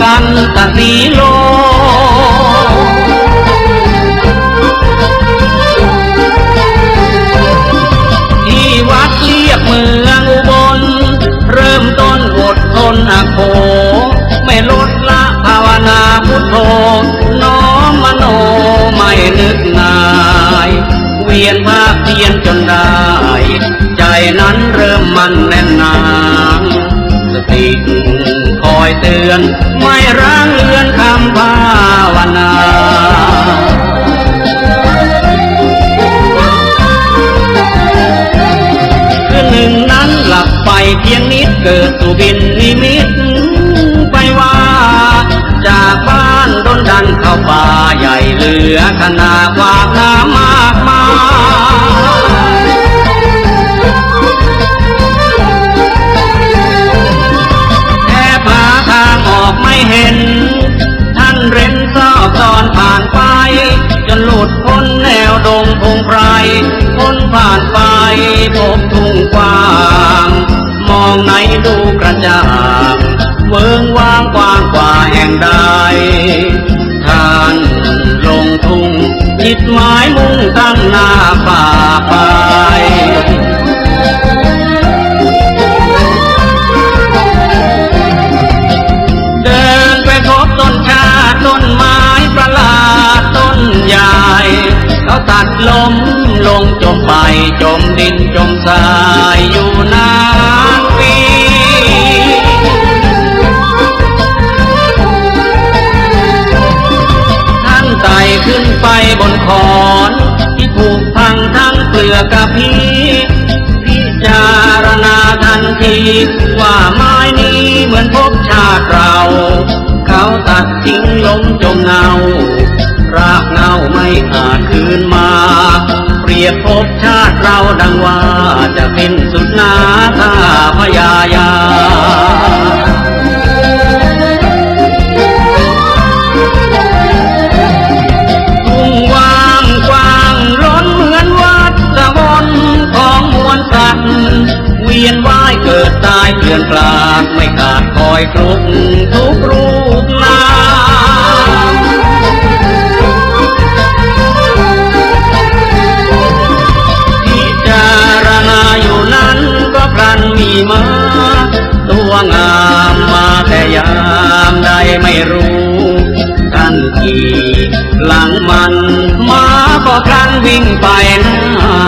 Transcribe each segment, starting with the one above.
กันตะสีโลที่วัดเรียบเมืองอุบล เริ่มต้นอดทนอโคไม่ลดละภาวนาพุทโธน้อมมโนไม่นึกนายเวียนภาคเพียนจนได้ ใจนั้นเริ่มมันแน่นหนาสติ เตือน ไม่ร้างเลือนคำภาวนาคืนหนึ่งนั้นหลับไปเพียงนิดเกิดสุบินนิมิตไปว่า จากบ้านดนดันเข้าป่าใหญ่เหลือขนาดว่า ดูกระจ่างเมืองว่างกว้างกว่าแห่งใด ท่านลงทุ่งจิตหมายมุ่งตั้งหน้าป่าไปเดินไปพบต้นชาต้นไม้ประหลาดต้นใหญ่เขาตัดล้มลงจมไปจมดินจมทราย ทีว่าไม้นี้เหมือนพบชาติเรา เขาตัดทิ้งลงจมเงารากเงาไม่อาจคืนมา เปรียบพบชาติเราดังว่าจะเป็นสุดนาถ้าพยายา อนกลาดไม่ขาดคอยครุกทุกรูปนามพิจารณาอยู่นั้นก็พลันมีมาตัวงามมาแต่ยามใดไม่รู้ท่านขี่หลังมันมาก็ครั้นวิ่งไปหน้า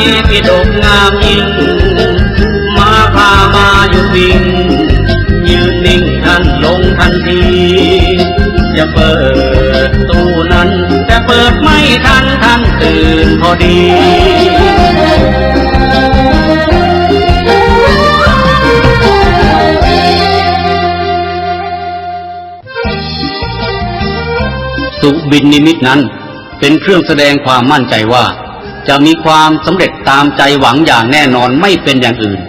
ระไตรปิฎกงามยิ่งมาพามาหยุดวิ่งยืนนิ่งท่านลงทันที จะเปิดตู้นั้น แต่เปิดไม่ทันท่านตื่นพอดีสุบินนิมิตนั้นเป็นเครื่องแสดงความมั่นใจว่า จะมีความสำเร็จตามใจหวังอย่างแน่นอนไม่เป็นอย่างอื่น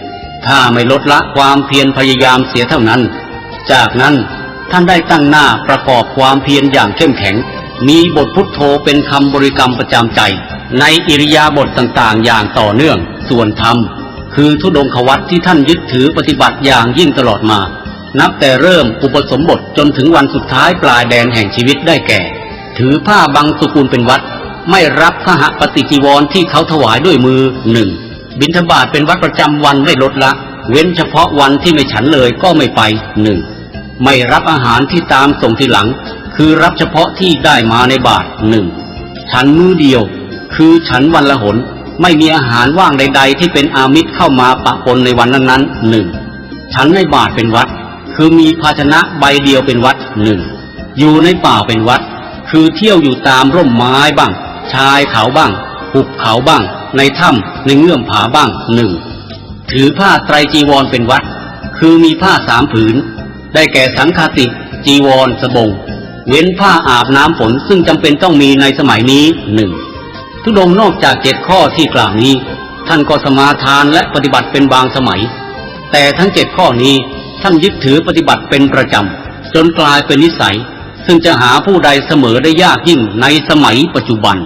ถ้าไม่ลดละความเพียรพยายามเสียเท่านั้น จากนั้นท่านได้ตั้งหน้าประกอบความเพียรอย่างเข้มแข็ง มีบทพุทโธเป็นคำบริกรรมประจำใจ ในอิริยาบถต่างๆ อย่างต่อเนื่อง ส่วนธรรม คือทุดงควัตที่ท่านยึดถือปฏิบัติอย่างยิ่งตลอดมา นับแต่เริ่มอุปสมบทจนถึงวันสุดท้ายปลายแดนแห่งชีวิตได้แก่ ถือผ้าบังสุกุลเป็นวัด ไม่รับขหปฏิจีวรที่เขาถวายด้วยมือหนึ่งบิณฑบาตเป็นวัดประจำวันไม่ลดละ เว้นเฉพาะวันที่ไม่ฉันเลยก็ไม่ไปหนึ่งไม่รับอาหารที่ตามส่งทีหลัง คือรับเฉพาะที่ได้มาในบาทหนึ่งฉันมือเดียว คือฉันวันละหน ไม่มีอาหารว่างใด ๆ ที่เป็นอามิตรเข้ามาปะปนในวันนั้นๆหนึ่งฉันในบาทเป็นวัด คือมีภาชนะใบเดียวเป็นวัดหนึ่งอยู่ในป่าเป็นวัด คือเที่ยวอยู่ตามร่มไม้บ้าง ชายเขาบ้าง หุบเขาบ้าง ในถ้ำในเงื่อมผาบ้างหนึ่งถือผ้าไตรจีวรเป็นวัด คือมีผ้าสามผืน ได้แก่สังฆติ จีวรสบง เว้นผ้าอาบน้ำฝนซึ่งจำเป็นต้องมีในสมัยนี้หนึ่งทุดงนอกจากเจ็ดข้อที่กล่าวนี้ ท่านก็สมาทานและปฏิบัติเป็นบางสมัย แต่ทั้งเจ็ดข้อนี้ท่านยึดถือปฏิบัติเป็นประจำจนกลายเป็นนิสัย ซึ่งจะหาผู้ใดเสมอได้ยากยิ่งในสมัยปัจจุบัน